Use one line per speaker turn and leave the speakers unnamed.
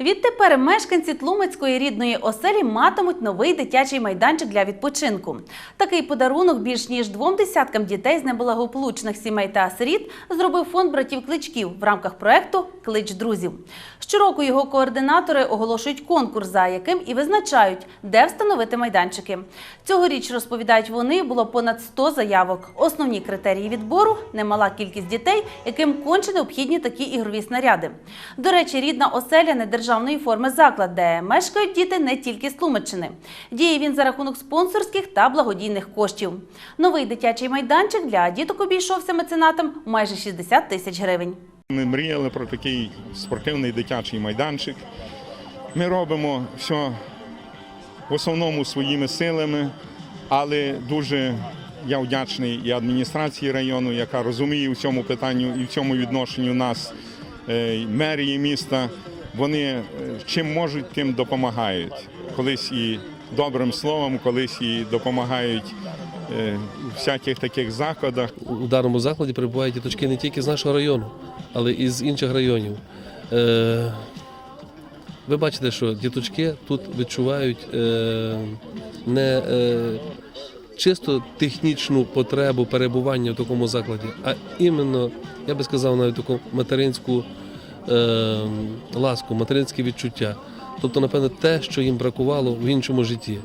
Відтепер мешканці Тлумацької рідної оселі матимуть новий дитячий майданчик для відпочинку. Такий подарунок більш ніж двом десяткам дітей з неблагополучних сімей та сиріт зробив фонд братів Кличків в рамках проекту Клич друзів. Щороку його координатори оголошують конкурс, за яким і визначають, де встановити майданчики. Цьогоріч розповідають вони, було понад 100 заявок. Основні критерії відбору немала кількість дітей, яким конче необхідні такі ігрові снаряди. До речі, рідна оселя недержавної форми заклад, де мешкають діти не тільки з Тлумаччини. Діє він за рахунок спонсорських та благодійних коштів. Новий дитячий майданчик для діток обійшовся меценатам в майже 60 тисяч гривень.
Ми мріяли про такий спортивний дитячий майданчик. Ми робимо все в основному своїми силами, але дуже я вдячний і адміністрації району, яка розуміє в цьому питанню і в цьому відношенню нас, е, мерії міста. Вони е, чим можуть, тим допомагають. Колись і добрим словом, колись і допомагають е, у всяких таких закладах.
у даному закладі перебувають діточки не тільки з нашого району, але і з інших районів. Е, Ви бачите, що діточки тут відчувають не чисто технічну потребу перебування в такому закладі, а іменно, я би сказав, навіть таку материнську е, ласку, материнське відчуття. Тобто, напевне, те, що їм бракувало в іншому житті.